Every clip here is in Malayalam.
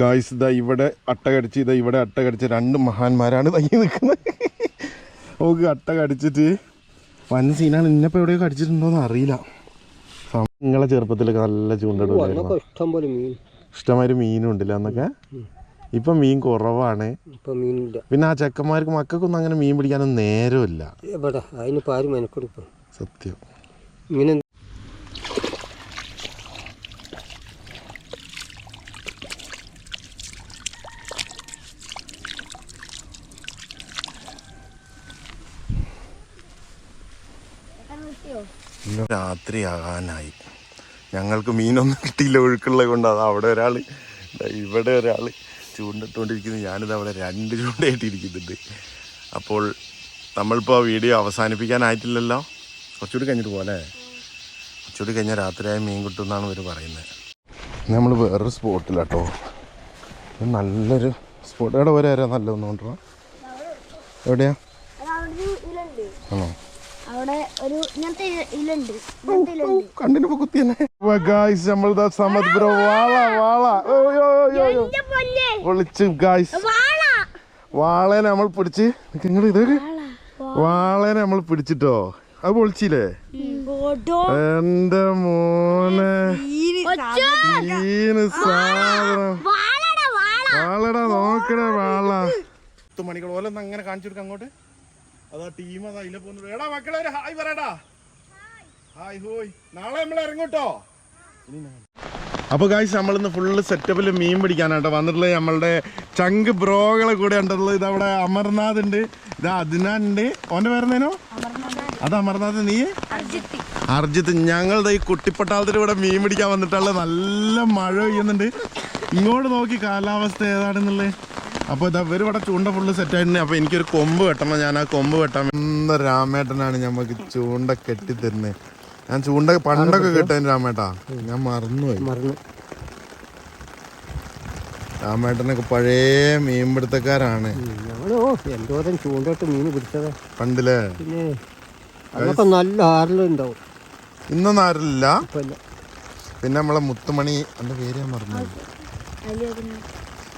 ഗായ്സ് ഇതാ ഇവിടെ അട്ട കടിച്ച് ഇതാ ഇവിടെ അട്ട കടിച്ച് രണ്ട് മഹാന്മാരാണ് തങ്ങി നിൽക്കുന്നത്. നമുക്ക് അട്ട കടിച്ചിട്ട് വൻ സീനാണ് ഇന്നിപ്പോൾ എവിടെയോ കടിച്ചിട്ടുണ്ടോന്ന് അറിയില്ല. നിങ്ങളെ ചെറുപ്പത്തിലൊക്കെ നല്ല ചൂണ്ടിടുമായിരുന്നു ഇഷ്ടമാതിരി മീനും ഉണ്ടല്ലോ അന്നൊക്കെ? ഇപ്പം മീൻ കുറവാണ്. പിന്നെ ആ ചെക്കന്മാർക്ക് മക്കൾക്കൊന്നും അങ്ങനെ മീൻ പിടിക്കാനൊന്നും നേരമില്ല. സത്യം. ഇങ്ങനെ രാത്രിയാകാനായി. ഞങ്ങൾക്ക് മീനൊന്നും കിട്ടിയില്ല ഒഴുക്കുള്ളത് കൊണ്ട്. അത് അവിടെ ഒരാൾ ഇവിടെ ഒരാൾ ചൂണ്ടിട്ടുകൊണ്ടിരിക്കുന്നു. ഞാനിത് അവിടെ രണ്ട് ചൂണ്ടയായിട്ടിരിക്കുന്നുണ്ട് അപ്പോൾ നമ്മളിപ്പോൾ വീഡിയോ അവസാനിപ്പിക്കാനായിട്ടില്ലല്ലോ? കുറച്ചുകൂടി കഴിഞ്ഞിട്ട് പോലെ കുറച്ചുകൂടി കഴിഞ്ഞാൽ രാത്രിയായി മീൻ കിട്ടും എന്നാണ് ഇവർ പറയുന്നത്. നമ്മൾ വേറൊരു സ്പോട്ടിലാട്ടോ. നല്ലൊരു സ്പോട്ട്. ഇവിടെ വരെ നല്ല നല്ലതെന്ന് കൊണ്ടുവരാം എവിടെയാ ആണോ? അവിടെ ഒരു ഇങ്ങനത്തെ ഇല- ഇലുണ്ട്. ഇങ്ങനത്തെ ഇലുണ്ട്. കണ്ടിന് കുത്തി തന്നെ ഗായ്സ് നമ്മളിതാ സമത് ബ്രോ വാള. വാള ഓ, യോ, യോ, യോ, യോ. എന്റെ പൊന്നെ. പൊളിച്ച് ഗായ്സ് വാള. വാളേനെ നമ്മൾ പിടിച്ച് നിങ്ങൾ ഇത് വാളേനെ നമ്മൾ പിടിച്ചിട്ടോ. അത് പൊളിച്ചില്ലേ? എന്റെ മോനെ. ഈന് സാധനം. വാളടാ നോക്കണേ വാള. പത്ത് മണിക്കൂർ ഓലൊന്ന് അങ്ങനെ കാണിച്ചു കൊടുക്കാം അങ്ങോട്ട്. അതാ ടീം അതാ അതിലെ പോകുന്നത്. എടാ മക്കളെ ഒരു ഹായ് പറയടാ. ഹായ് ഹോയ്. നാളെ നമ്മൾ ഇറങ്ങൂട്ടോ? അപ്പൊ ഗായ്സ് നമ്മളിന്ന് ഫുള്ള് സെറ്റപ്പിൽ മീൻ പിടിക്കാനാട്ടോ. വന്നിട്ടുള്ളത് നമ്മളുടെ ചങ്ക് ബ്രോകളെ കൂടെ ഉണ്ടല്ലോ. ഇത് അവിടെ അമർനാഥ് ഉണ്ട്. ഇത് അദ്നാൻ ഉണ്ട്. ഓന്റെ പേരെന്തേനോ അത് അമർനാഥ് നീ? അർജിത്ത്. ഞങ്ങളുടെ ഈ കുട്ടിപ്പട്ടാളത്തിൽ ഇവിടെ മീൻ പിടിക്കാൻ വന്നിട്ടുള്ള നല്ല മഴ പെയ്യുന്നുണ്ട്. ഇങ്ങോട്ട് നോക്കി കാലാവസ്ഥ ഏതാണെന്നുള്ളത്. അപ്പോൾ ഇതാ ഇവർ ഇവിടെ ചൂണ്ട ഫുള്ള് സെറ്റ് ആയിട്ടുണ്ട്. അപ്പോൾ എനിക്കൊരു കൊമ്പ് വെട്ടണം. ഞാൻ ആ കൊമ്പ് വെട്ടാൻ എന്താ രാമേട്ടനാണ് ഞമ്മക്ക് ചൂണ്ട കെട്ടി തരുന്നത് ഞാൻ ചൂണ്ട പണ്ടൊക്കെ കെട്ടാൻ രാമേട്ടാ. ഞാൻ മറന്നുപോയി. മറന്നു. രാമേട്ടനൊക്കെ പഴയ മീൻപിടുത്തക്കാരാണ്. ഞങ്ങളോ എന്തോരം ചൂണ്ടോട്ട് മീൻ പിടിച്ചത്. പണ്ടില്ലേ? അതൊക്കെ നല്ല ഇന്നൊന്നും ആരല്ല പിന്നെ നമ്മളെ മുത്തുമണി എന്റെ പേര് ഞാൻ മറന്നു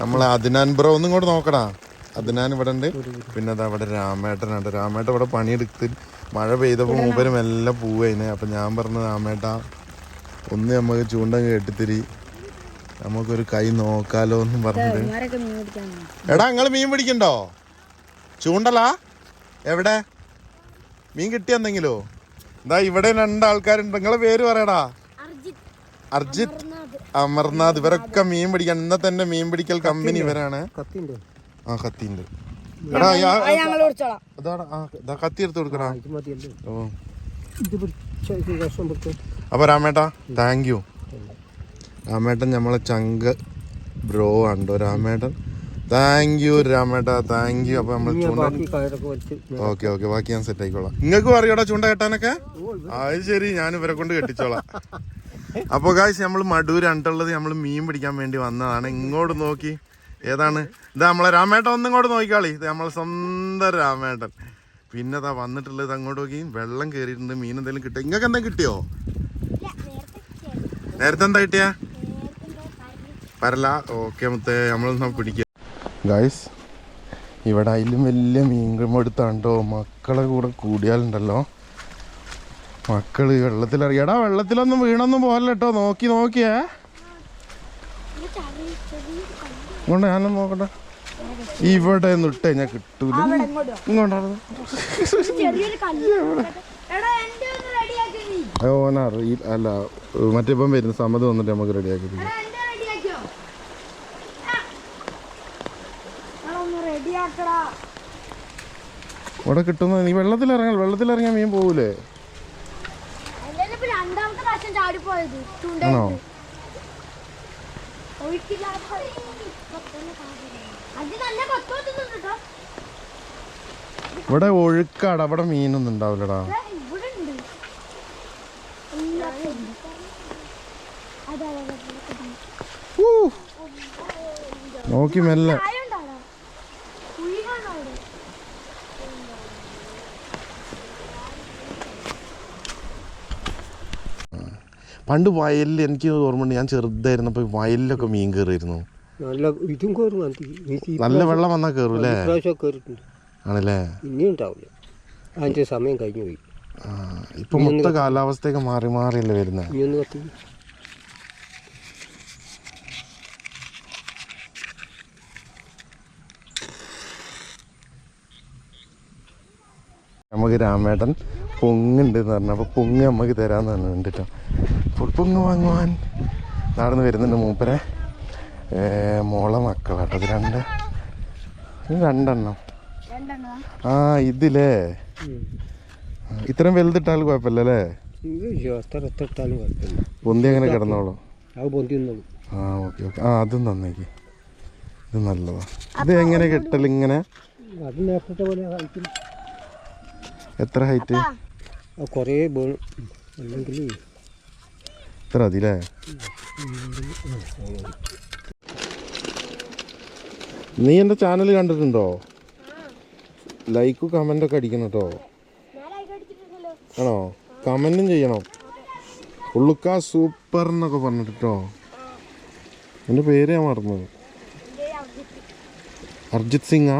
നമ്മളെ അദിനാൻ ബ്രോ ഒന്നും ഇങ്ങോട്ട് നോക്കടാ. അദിനാൻ ഇവിടെ ഉണ്ട്. പിന്നെ അത് അവിടെ രാമേട്ടനുണ്ട് രാമേട്ടൻ ഇവിടെ പണിയെടുത്ത് മഴ പെയ്തപ്പോൾ മൂപ്പരും എല്ലാം പോവേനെ അപ്പൊ ഞാൻ പറഞ്ഞു രാമേട്ട ഒന്ന് നമുക്ക് ചൂണ്ട കെട്ടിത്തിരി. നമുക്കൊരു കൈ നോക്കാലോ എന്നും പറഞ്ഞിട്ട്. വന്നു. എടാ നിങ്ങൾ മീൻ പിടിക്കണ്ടോ? ചൂണ്ടലാ? എവിടെ? മീൻ കിട്ടിയെന്തെങ്കിലോ എന്താ ഇവിടെ രണ്ടാൾക്കാരുണ്ട്. നിങ്ങളെ പേര് പറയടാ. അർജിത്ത് അമർനാഥ് ഇവരൊക്കെ മീൻ പിടിക്കാൻ ഇന്നത്തെ എന്റെ മീൻ പിടിക്കൽ കമ്പനി ഇവരാണ്. ആ കത്തിണ്ട് എടാ കത്തി എടുത്ത് കൊടുക്കടാ ഇത് മതിയല്ലേ? ഓ. അപ്പൊ രാമേട്ടാ താങ്ക് യു രാമേട്ടൻ നമ്മളെ ചങ്ക് ബ്രോ ആണ്ടോ രാമേട്ടൻ താങ്ക് യു രാമേട്ടാ താങ്ക് യു അപ്പൊ നമ്മൾ ചൂണ്ട ഓക്കെ ഓക്കെ ബാക്കി ഞാൻ സെറ്റ് ആയിക്കോളാം. നിങ്ങൾക്കും അറിയാടാ ചൂണ്ട കെട്ടാനൊക്കെ അത് ശരി ഞാൻ ഇവരെ കൊണ്ട് കെട്ടിച്ചോളാം. അപ്പൊ കാശ് നമ്മൾ മടൂർ അണ്ടുള്ളത് നമ്മൾ മീൻ പിടിക്കാൻ വേണ്ടി വന്നതാണ്. ഇങ്ങോട്ട് നോക്കി. ഏതാണ്? ഇത് നമ്മളെ രാമേട്ടൻ ഒന്നും ഇങ്ങോട്ട് നോക്കിക്കാളി. ഇത് നമ്മളെ സ്വന്തം രാമേട്ടൻ. പിന്നെ അതാ വന്നിട്ടുള്ളത് അങ്ങോട്ട് നോക്കി. വെള്ളം കയറിയിട്ടുണ്ട് മീൻ എന്തെങ്കിലും കിട്ടിയോ? നിങ്ങൾക്ക് എന്തെങ്കിലും കിട്ടിയോ? നേരത്തെ എന്താ കിട്ടിയാ? പരല. ഓക്കെ മുത്തേ. നമ്മൾ പിടിക്കുക ഗായ്സ് ഇവിടെ അതിലും വലിയ മീൻകുമെടുത്താണ്ടോ മക്കളെ കൂടെ കൂടിയാലുണ്ടല്ലോ. മക്കൾ വെള്ളത്തിൽ അറിയാടാ വെള്ളത്തിലൊന്നും വീണൊന്നും പോകല്ലോ നോക്കി നോക്കിയേ. ഇങ്ങോട്ട് ഞാനൊന്നും നോക്കട്ടെ. ഇവിടെ നിട്ടേ ഞാൻ കിട്ടൂല. ഇങ്ങോട്ടാണ് അല്ല മറ്റേ ഇപ്പം വരുന്ന സമ്മതം വന്നിട്ട് നമുക്ക് റെഡിയാക്കി ഇവിടെ കിട്ടുന്ന നീ വെള്ളത്തിലിറങ്ങാൻ വെള്ളത്തിലിറങ്ങാൻ മീൻ പോകൂലേ രണ്ടാമത്തെ പ്രാവശ്യം ചാടിപ്പോയത് ആണോ? ഇവിടെ ഒഴുക്കാടാ അവിടെ മീനൊന്നും ഉണ്ടാവില്ലടാ. നോക്കി മെല്ലെ ആയുണ്ടോ അവിടെ? കുഴി കാണോ അവിടെ? പണ്ട് വയലിൽ എനിക്ക് ഓർമ്മയുണ്ട് ഞാൻ ചെറുതായിരുന്നപ്പോൾ വയലിലൊക്കെ മീൻ കയറിയിരുന്നു. നല്ല ഇതും കയറും നല്ല വെള്ളം വന്നാൽ കയറും അല്ലേ? ആണല്ലേ? ഇനി ഉണ്ടാവില്ല. അതിന്റെ സമയം കഴിഞ്ഞു പോയി. ഇപ്പൊ മൊത്ത കാലാവസ്ഥയൊക്കെ മാറി മാറിയല്ലേ വരുന്നത് കത്തി നമുക്ക് രാമേട്ടൻ പൊങ്ങുണ്ട് എന്ന് പറഞ്ഞു. അപ്പോൾ പൊങ്ങ് നമുക്ക് തരാമെന്ന് പറഞ്ഞു കേട്ടോ അപ്പോൾ പൊങ്ങ് വാങ്ങുവാൻ നടന്ന് വരുന്നുണ്ട് മൂപ്പരെ. മോളെ മക്കളാട്ടോ അത് രണ്ട്. രണ്ടെണ്ണം. രണ്ടെണ്ണം? ആ ഇതിലേ. ഇത്രയും വലുതിട്ടാൽ കുഴപ്പമില്ല അല്ലേ? ഇത് എത്ര എത്ര ഇട്ടാലും കുഴപ്പമില്ല. പൊന്തി അങ്ങനെ കിടന്നോളൂ. ആ ഓക്കെ ഓക്കെ. ആ അതും തന്നേക്ക് ഇത് നല്ലതാ. ഇത് എങ്ങനെ കിട്ടൽ ഇങ്ങനെ? എത്ര ഹൈറ്റ്? കൊറേ അല്ലെങ്കിൽ ഇത്ര അതിലേ നീ എന്റെ ചാനൽ കണ്ടിട്ടുണ്ടോ? ലൈക്കും കമന്റൊക്കെ അടിക്കണം കേട്ടോ ആണോ? കമന്റും ചെയ്യണം. ഉള്ളുക്ക സൂപ്പർ എന്നൊക്കെ പറഞ്ഞിട്ട് എന്റെ പേര് ഞാൻ മറന്നത് അർജിത് സിംഗാ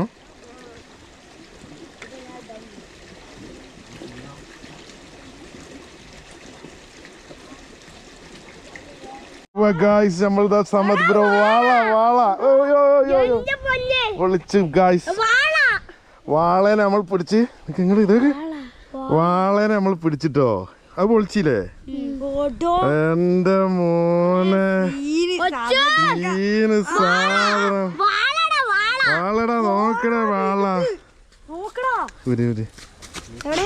ഗായ്സ് നമ്മളിതാ സമത് ബ്രോ. വാള വാള. ഓ യോ യോ യോ പൊന്നെ. വിളിച്ച് ഗായ്സ് വാള. വാളേനെ നമ്മൾ പിടിച്ച് നിങ്ങൾ ഇത് വാളേനെ നമ്മൾ പിടിച്ചിട്ടോ. അത് പൊളിച്ചില്ലേ? എന്റെ മോനെ. ഈന് സാധനം. വാളടാ നോക്കടാ വാള. നോക്കടാ. ഒരു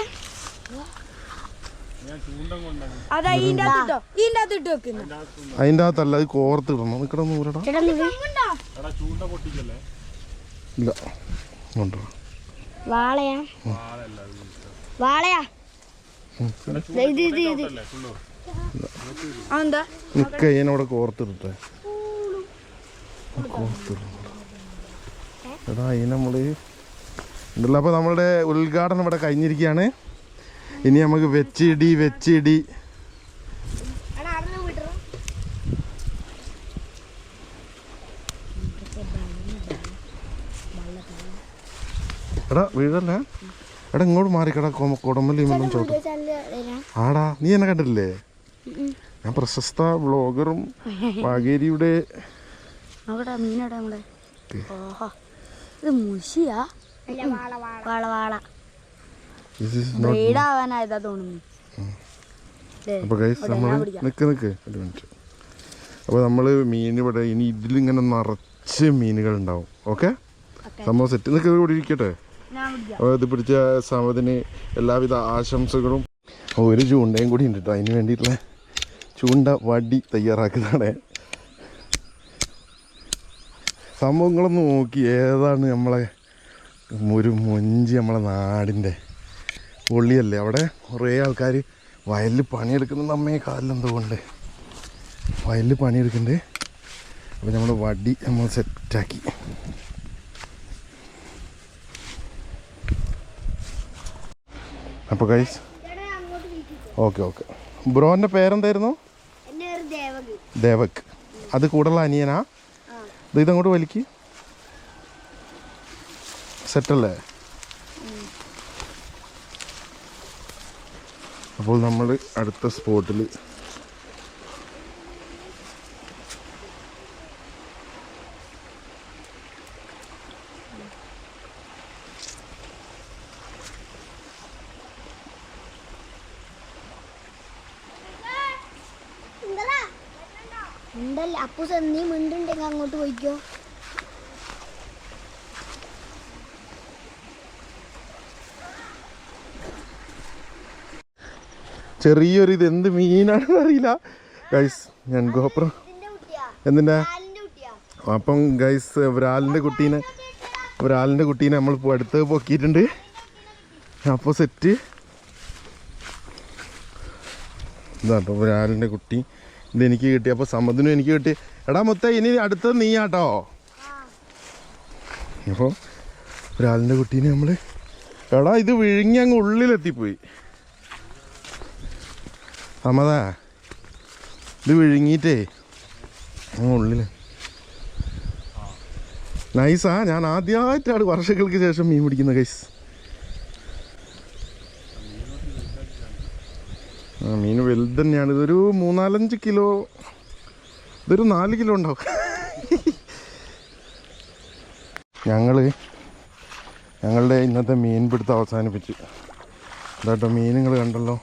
അതിന്റെ അകത്തല്ല അത് കോർത്തിടണം നിക്കട നൂരടാ ഇല്ല. കൊണ്ടുവാ വാളയാ. വാളയാ. നിക്ക കോർത്തിടട്ടെ. കോർത്തിടണം. എടാ അതിന് നമ്മൾ ഉണ്ടല്ലോ അപ്പോൾ നമ്മളുടെ ഉദ്ഘാടനം ഇവിടെ കഴിഞ്ഞിരിക്കുകയാണ്. ഇനി നമുക്ക് വെച്ചിടി വെച്ചിടി. എടാ വീഴല്ലേ? എടാ ഇങ്ങോട്ട് മാറിക്കടാ കുടമ്പലി മല്ലം ചോട്ട് ആടാ നീ എന്നെ കണ്ടിട്ടില്ലേ? ഞാൻ പ്രശസ്ത ബ്ലോഗറും വാഗേരിയുടെ അവിടെ മീനടാ നമ്മളെ ഇത് മുഷിയാ? വാള വാള. ബ്രീഡ് ആവാനായതാ തോന്നുന്നു. അപ്പോൾ ഗൈസ് നമ്മൾ നിൽക്ക് നിൽക്ക് ഒരു മിനിറ്റ് അപ്പോൾ നമ്മൾ മീൻ ഇവിടെ ഇനി ഇതിലിങ്ങനെ നിറച്ച് മീനുകൾ ഉണ്ടാവും. ഓക്കെ സംഭവം സെറ്റ് നിൽക്ക് കൂടി ഇരിക്കട്ടെ. അപ്പോൾ ഇത് പിടിച്ച സമതിന് എല്ലാവിധ ആശംസകളും. ഒരു ചൂണ്ടയും കൂടി ഉണ്ട് കേട്ടോ അതിന് വേണ്ടിയിട്ടുള്ള ചൂണ്ട വടി തയ്യാറാക്കുന്നതാണ്. സംഭവങ്ങളൊന്ന് നോക്കി. ഏതാണ് നമ്മളെ ഒരു മൊഞ്ചി നമ്മളെ നാടിന്റെ പൊള്ളിയല്ലേ? അവിടെ കുറേ ആൾക്കാർ വയലിൽ പണിയെടുക്കുന്നുണ്ട്. അമ്മയെ കാലിലെന്തുകൊണ്ട് വയലിൽ പണിയെടുക്കുന്നുണ്ട്. അപ്പോൾ നമ്മൾ വടി നമ്മൾ സെറ്റാക്കി. അപ്പോൾ കൈസ് ഓക്കെ ഓക്കെ. ബ്രോന്റെ പേരെന്തായിരുന്നു? ദേവക്. അത് കൂടുതലുള്ള അനിയനാ? ഇത് ഇതങ്ങോട്ട് വലിക്ക്? സെറ്റല്ലേ? അപ്പോൾ നമ്മൾ അടുത്ത സ്പോട്ടിൽ അപ്പൂസ് നീ മിണ്ടുണ്ടെങ്കിൽ അങ്ങോട്ട് പോയിക്കോ. ചെറിയൊരു ഇത് എന്ത് മീനാണെന്ന് അറിയില്ല. ഗൈസ് ഞാൻ ഗോപ്രം. എന്തിന്റെ അപ്പം ഗൈസ് ഒരാളിന്റെ കുട്ടീനെ ഒരാളിന്റെ കുട്ടീനെ നമ്മൾ ഇപ്പോൾ അടുത്ത് പൊക്കിയിട്ടുണ്ട്. അപ്പോൾ സെറ്റ്. ഇതാട്ടോ ഒരാളിന്റെ കുട്ടി. ഇത് എനിക്ക് കിട്ടി. അപ്പോൾ സമ്മതിനും എനിക്ക് കിട്ടി. എടാ മൊത്തം ഇനി അടുത്തത് നീയാട്ടോ. അപ്പോൾ ഒരാളിന്റെ കുട്ടീനെ നമ്മൾ എടാ ഇത് വിഴുങ്ങി അങ്ങ് ഉള്ളിലെത്തിപ്പോയി. സമ്മതാ ഇത് വിഴുങ്ങിയിട്ടേ ഉള്ളിൽ നൈസാ ഞാൻ ആദ്യമായിട്ടാണ് വർഷങ്ങൾക്ക് ശേഷം മീൻ പിടിക്കുന്നത് കൈസ് ആ മീൻ വലുത് തന്നെയാണ് ഇതൊരു മൂന്നാലഞ്ച് കിലോ ഇതൊരു നാല് കിലോ ഉണ്ടാവും. ഞങ്ങൾ ഞങ്ങളുടെ ഇന്നത്തെ മീൻ പിടുത്തം അവസാനിപ്പിച്ചു. ഇതാട്ടോ മീനുകൾ കണ്ടല്ലോ.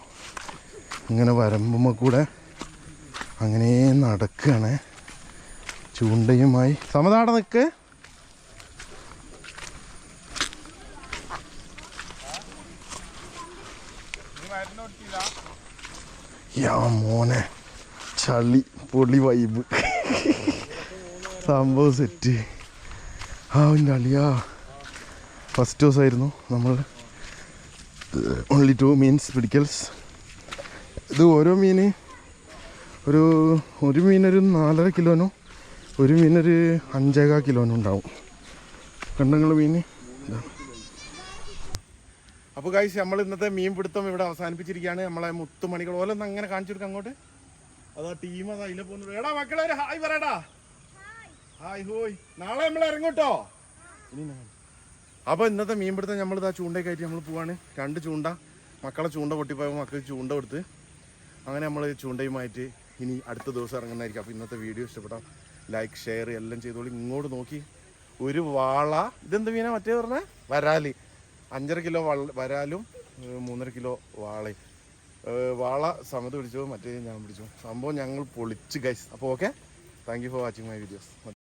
ഇങ്ങനെ വരമ്പുമ്പോൾ കൂടെ അങ്ങനെ നടക്കുകയാണ് ചൂണ്ടയുമായി. സമതാട നിൽക്ക് യാ മോനെ. ചളി പൊളി വൈബ് സംഭവം സെറ്റ് ആ എന്റെ അളിയാ. ഫസ്റ്റ് ദിവസമായിരുന്നു നമ്മൾ. ഓൺലി ടു മീൻസ് പിടിക്കൽസ് ഇത് ഓരോ മീൻ ഒരു ഒരു മീനൊരു നാലര കിലോനോ ഒരു മീനൊരു അഞ്ചേകാ കിലോനോ ഉണ്ടാവും. കണ്ടങ്ങൾ മീൻ അപ്പോൾ കാഴ്ച നമ്മൾ ഇന്നത്തെ മീൻ പിടുത്തം ഇവിടെ അവസാനിപ്പിച്ചിരിക്കുകയാണ്. നമ്മളെ മുത്തുമണികൾ. ഓലൊന്ന് അങ്ങനെ കാണിച്ചു കൊടുക്കാം അങ്ങോട്ട്. അതാ ടീം അതാ അതിലെ പോകുന്നു എടാ മക്കളെ ഒരു ഹായ് പറയടാ. ഹായ് ഹോയ്. നാളെ നമ്മൾ ഇറങ്ങൂട്ടോ? അപ്പോൾ അപ്പൊ ഇന്നത്തെ മീൻ പിടുത്തം നമ്മൾ ഇതാ ചൂണ്ടയൊക്കെ ആയിട്ട് നമ്മൾ പോവാണ്. രണ്ട് ചൂണ്ട. മക്കളെ ചൂണ്ട പൊട്ടിപ്പോയപ്പോൾ മക്കൾക്ക് ചൂണ്ട കൊടുത്ത് അങ്ങനെ നമ്മൾ ചൂണ്ടയുമായിട്ട് ഇനി അടുത്ത ദിവസം ഇറങ്ങുന്നതായിരിക്കും. അപ്പോൾ ഇന്നത്തെ വീഡിയോ ഇഷ്ടപ്പെട്ടാൽ ലൈക്ക് ഷെയർ എല്ലാം ചെയ്തോളി. ഇങ്ങോട്ട് നോക്കി. ഒരു വാള. ഇതെന്ത് മീനാ മറ്റേ പറഞ്ഞ? വരാൽ. അഞ്ചര കിലോ വരാലും മൂന്നര കിലോ വാളയും വാള സമത് പിടിച്ചോ മറ്റേ ഞാൻ പിടിച്ചോ. സംഭവം ഞങ്ങൾ പൊളിച്ച് ഗൈസ് അപ്പോൾ okay thank you for watching my videos